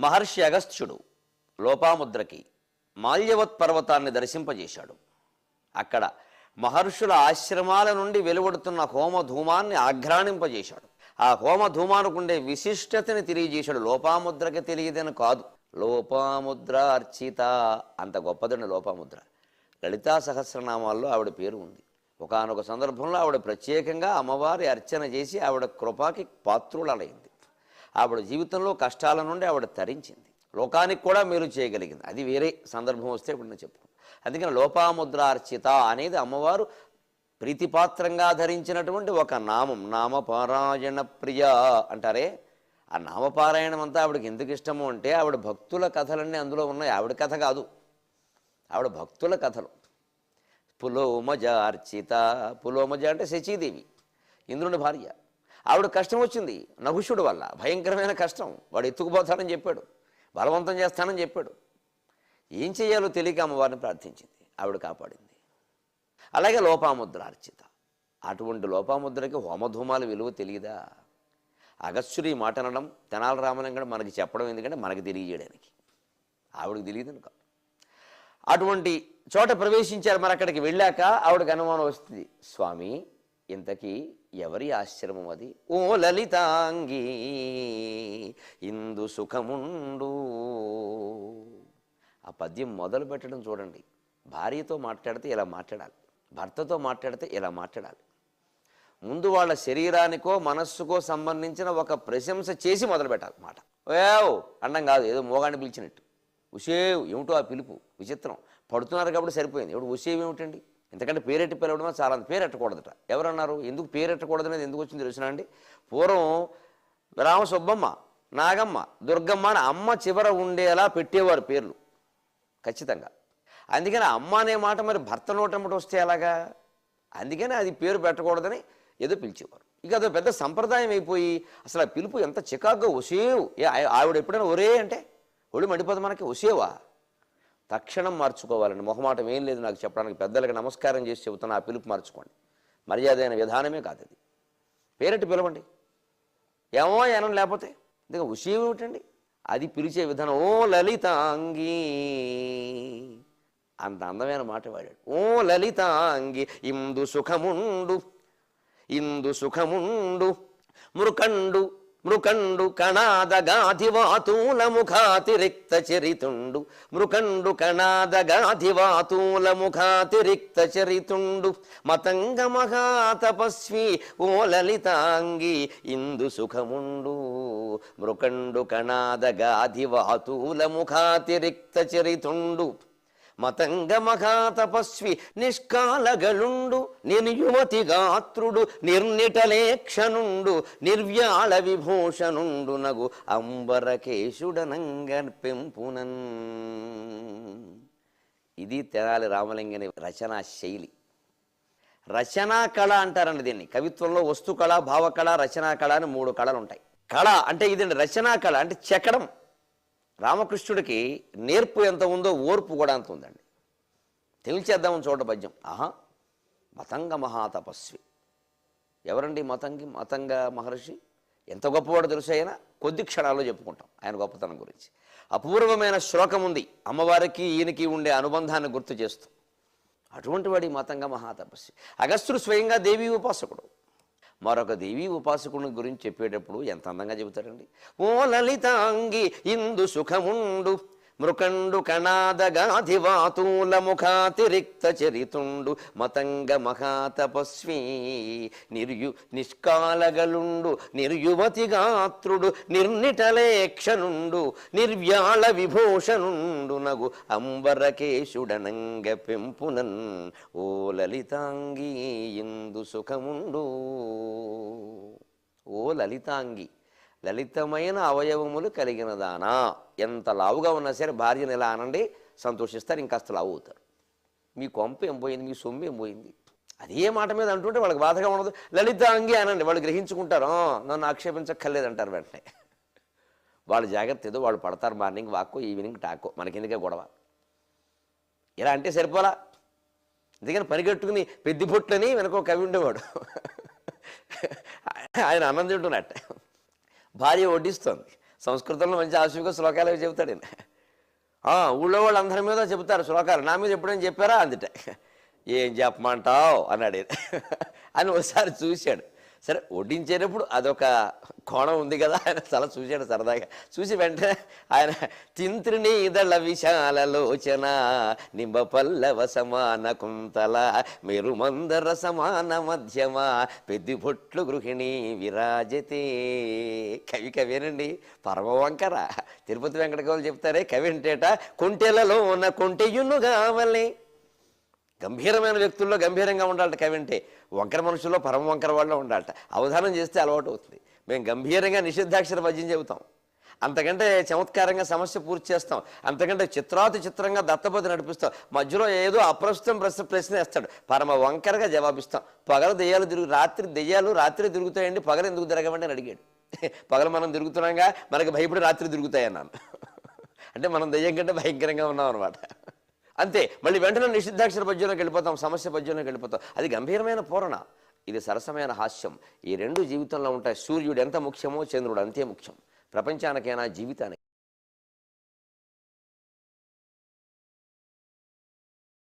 మహర్షి అగస్త్యుడు లోపాముద్రకి మాల్యవత్ పర్వతాన్ని దర్శింపజేశాడు. అక్కడ మహర్షుల ఆశ్రమాల నుండి వెలువడుతున్న హోమధూమాన్ని ఆఘ్రాణింపజేశాడు. ఆ హోమధూమానుకుండే విశిష్టతని తెలియజేశాడు. లోపాముద్రకి తెలియదని కాదు. లోపాముద్ర అర్చిత అంత గొప్పదండి లోపాముద్ర. లలితా సహస్రనామాల్లో ఆవిడ పేరు ఉంది. ఒకానొక సందర్భంలో ఆవిడ ప్రత్యేకంగా అమ్మవారి అర్చన చేసి ఆవిడ కృపాకి పాత్రులైంది ఆవిడ జీవితంలో కష్టాల నుండి ఆవిడ తరించింది. లోకానికి కూడా మేలు చేయగలిగింది. అది వేరే సందర్భం వస్తే ఇప్పుడు నేను చెప్పుకున్నాను అందుకని లోపాముద్రార్చిత అనేది అమ్మవారు ప్రీతిపాత్రంగా ధరించినటువంటి ఒక నామం. నామపారాయణ ప్రియ అంటారే. ఆ నామపారాయణం అంతా ఆవిడకి ఎందుకు ఇష్టము అంటే ఆవిడ భక్తుల కథలన్నీ అందులో ఉన్నాయి. ఆవిడ కథ కాదు. ఆవిడ భక్తుల కథలు. పులోమజ అర్చిత పులోమజ అంటే శచీదేవి. ఇంద్రుని భార్య. ఆవిడ కష్టం వచ్చింది నహుషుడు వల్ల భయంకరమైన కష్టం. వాడు ఎత్తుకుపోతాడని చెప్పాడు బలవంతం చేస్తానని చెప్పాడు. ఏం చేయాలో తెలియక అమ్మవారిని ప్రార్థించింది ఆవిడ కాపాడింది. అలాగే లోపాముద్ర అర్చిత. అటువంటి లోపాముద్రకి హోమధూమాల విలువ తెలియదా? అగస్సుడు ఈ మాట అనడం తెనాల రామలింగడు మనకి చెప్పడం ఎందుకంటే మనకి తెలియజేయడానికి. ఆవిడకి తెలియదని కాదు అటువంటి చోట ప్రవేశించారు మరి అక్కడికి వెళ్ళాక ఆవిడకి అనుమానం వస్తుంది స్వామి ఇంతకీ ఎవరి ఆశ్రమం అది? ఓ లలితాంగి ఇందు సుఖముండు. ఆ పద్యం మొదలు పెట్టడం చూడండి. భార్యతో మాట్లాడితే ఇలా మాట్లాడాలి. భర్తతో మాట్లాడితే ఇలా మాట్లాడాలి. ముందు వాళ్ళ శరీరానికో మనస్సుకో సంబంధించిన ఒక ప్రశంస చేసి మొదలు పెట్టాలి మాట. ఓ అండం కాదు ఏదో మోగాన్ని పిలిచినట్టు. ఉషేవ్ ఏమిటో ఆ పిలుపు? విచిత్రం. పడుతున్నారు కాబట్టి సరిపోయింది. ఇప్పుడు ఉషేవ్ ఏమిటండి? ఎందుకంటే పేరెట్టి పిలవడమే చాలా పేరెట్టకూడదట ఎవరన్నారు? ఎందుకు పేరెట్టకూడదు అనేది ఎందుకు వచ్చింది తెలిసిన అండి? పూర్వం రామసుబ్బమ్మ నాగమ్మ దుర్గమ్మ అని అమ్మ చివర ఉండేలా పెట్టేవారు పేర్లు. ఖచ్చితంగా. అందుకని అమ్మ అనే మాట మరి భర్త నోటమ్మటి వస్తే ఎలాగా? అందుకని అది పేరు పెట్టకూడదని ఏదో పిలిచేవారు. ఇక అదో పెద్ద సంప్రదాయం అయిపోయి అసలు ఆ పిలుపు ఎంత చికాగ్గా ఒసేవు. ఆ- ఆవిడ ఎప్పుడైనా ఒరే అంటే ఒడి మండిపోతే మనకి వసేవా తక్షణం మార్చుకోవాలండి. మొహమాటం ఏం లేదు నాకు చెప్పడానికి. పెద్దలకి నమస్కారం చేసి చెబుతున్నా ఆ పిలుపు మార్చుకోండి. మర్యాద విధానమే కాదు అది. పేరెట్టి పిలవండి. ఏమో ఏనం లేకపోతే. ఇంకా విషయం ఏమిటండి? అది పిలిచే విధానం. ఓ లలితాంగి. అంత అందమైన మాట వాడాడు. ఓ లలితాంగి ఇందు సుఖముండు. ఇందు సుఖముండు. మృకండు. మృకండు కణాదగాధివాతూల ముఖాతిరిక్త చరితుండు మృకండు కణాదగాధివాతూల ముఖాతిరిక్త చరితుండు మతంగ మహాతపస్వి ఓ లలితాంగి ఇందు సుఖముండు. మృకండు కణాదగాధివాతూల ముఖాతిరిక్త చరితుండు మతంగ మహాతపస్వి నిష్కాలగలుండు నిర్యుమతి గాత్రుడు నిర్నిటలేక్షనుండు నిర్వ్యాళ విభూషణుండు నగు అంబరకేశుడనంగ పెంపునన్ ఇది తెరాలి రామలింగని రచనా శైలి. రచనా కళ అంటారండి దీన్ని. కవిత్వంలో వస్తు కళ భావకళ రచనా కళ అని మూడు కళలు ఉంటాయి కళ అంటే ఇదండి రచనా కళ అంటే చెక్కడం రామకృష్ణుడికి నేర్పు ఎంత ఉందో ఓర్పు కూడా అంత ఉందండి. తెలిచేద్దామని చూడ పద్యం. ఆహా మతంగ మహాతపస్వి. ఎవరండి మతంగి మతంగ మహర్షి? ఎంత గొప్పవాడు తెలుసు ఆయన? కొద్ది క్షణాల్లో చెప్పుకుంటాం ఆయన గొప్పతనం గురించి. అపూర్వమైన శ్లోకం ఉంది. అమ్మవారికి ఈయనకి ఉండే అనుబంధాన్ని గుర్తు చేస్తూ. అటువంటి వాడి మతంగ మహాతపస్వి. అగస్త్యుడు స్వయంగా దేవీ ఉపాసకుడు. మరొక దేవీ ఉపాసకుని గురించి చెప్పేటప్పుడు ఎంత అందంగా చెబుతారండి? ఓ లలితాంగి ఇందు సుఖముండు మృకండు కణాదగాధివాతూల ముఖాతిరిక్త చరితుండు మతంగ మహాతపస్వి. నిర్యు నిష్కాలగలుండు నిర్యువతి గాత్రుడు నిర్నిటలేక్షనుండు నిర్వ్యాళ విభూషణుండు నగు అంబరకేశుడనంగ పెంపునన్ ఓ లలితాంగి ఇందు సుఖముండు. ఓ లలితాంగి. లలితమైన అవయవములు కలిగిన దానా ఎంత లావుగా ఉన్నా సరే భార్యను ఎలా అనండి? సంతోషిస్తారు ఇంకాస్త లావు అవుతారు. మీ కొంప ఏం పోయింది? మీ సొమ్ము ఏం పోయింది? అదే మాట మీద అంటుంటే వాళ్ళకి బాధగా ఉండదు. లలితాంగి అనండి. వాళ్ళు గ్రహించుకుంటారు నన్ను ఆక్షేపించక్కర్లేదంటారు వెంటనే. వాళ్ళు జాగ్రత్త ఏదో వాళ్ళు పడతారు మార్నింగ్ వాక్కో ఈవినింగ్ టాకో. మనకెందుకే గొడవ? ఇలా అంటే సరిపోలా? అందుకని పరిగెట్టుకుని పెద్ది పొట్లని వెనక కవి ఉండేవాడు. ఆయన అన్నం ఉంటున్నట్టే భార్య వడ్డిస్తోంది. సంస్కృతంలో మంచి ఆశువుగా శ్లోకాలు అవి చెబుతాడు ఆ, ఊళ్ళో వాళ్ళందరి మీద చెబుతారు శ్లోకాలు. నా మీద ఎప్పుడైనా చెప్పారా? అందుట. ఏం చెప్పమంటావు? అన్నాడు అని ఒకసారి చూశాడు. సరే వడ్డించేటప్పుడు అదొక కోణం ఉంది కదా ఆయన చాలా చూశాడు సరదాగా. చూసి వెంటనే ఆయన తింత్రిని ఇదళ విశాలలోచన నింబ పల్లవ సమాన కుంతల మీరు మందర సమాన మధ్యమ పెద్ది బొట్లు గృహిణి విరాజతే. కవి కవేనండి పరమ వంకర తిరుపతి వెంకటకవులు చెప్తారే కవి అంటేట కొంటెలలో ఉన్న కొంటెయును కావాలి. గంభీరమైన వ్యక్తుల్లో గంభీరంగా ఉండాలట కవి అంటే. వంకర మనుషుల్లో పరమ వంకర వాళ్ళలో ఉండాలట. అవధానం చేస్తే అలవాటు అవుతుంది. మేము గంభీరంగా నిషిద్ధాక్షర పద్యం చెబుతాం. అంతకంటే చమత్కారంగా సమస్య పూర్తి చేస్తాం. అంతకంటే చిత్రాతి చిత్రంగా దత్తపతి నడిపిస్తాం. మధ్యలో ఏదో అప్రస్తుతం ప్రశ్న ప్రశ్న వేస్తాడు. పరమ వంకరగా జవాబిస్తాం. పగల దెయ్యాలు తిరుగు రాత్రి దెయ్యాలు రాత్రి తిరుగుతాయండి. పగలు ఎందుకు తిరగమండి అని అడిగాడు. పగలు మనం తిరుగుతున్నాగా మనకి భయపడి రాత్రి తిరుగుతాయన్నాను. అంటే మనం దెయ్యం కంటే భయంకరంగా ఉన్నాం అనమాట అంతే. మళ్ళీ వెంటనే నిషిద్ధాక్షర పద్యంలోకి వెళ్ళిపోతాం సమస్య పద్యంలోకి వెళ్ళిపోతాం. అది గంభీరమైన పూరణ. ఇది సరసమైన హాస్యం. ఈ రెండు జీవితంలో ఉంటాయి. సూర్యుడు ఎంత ముఖ్యమో చంద్రుడు అంతే ముఖ్యం. ప్రపంచానికైనా జీవితానికి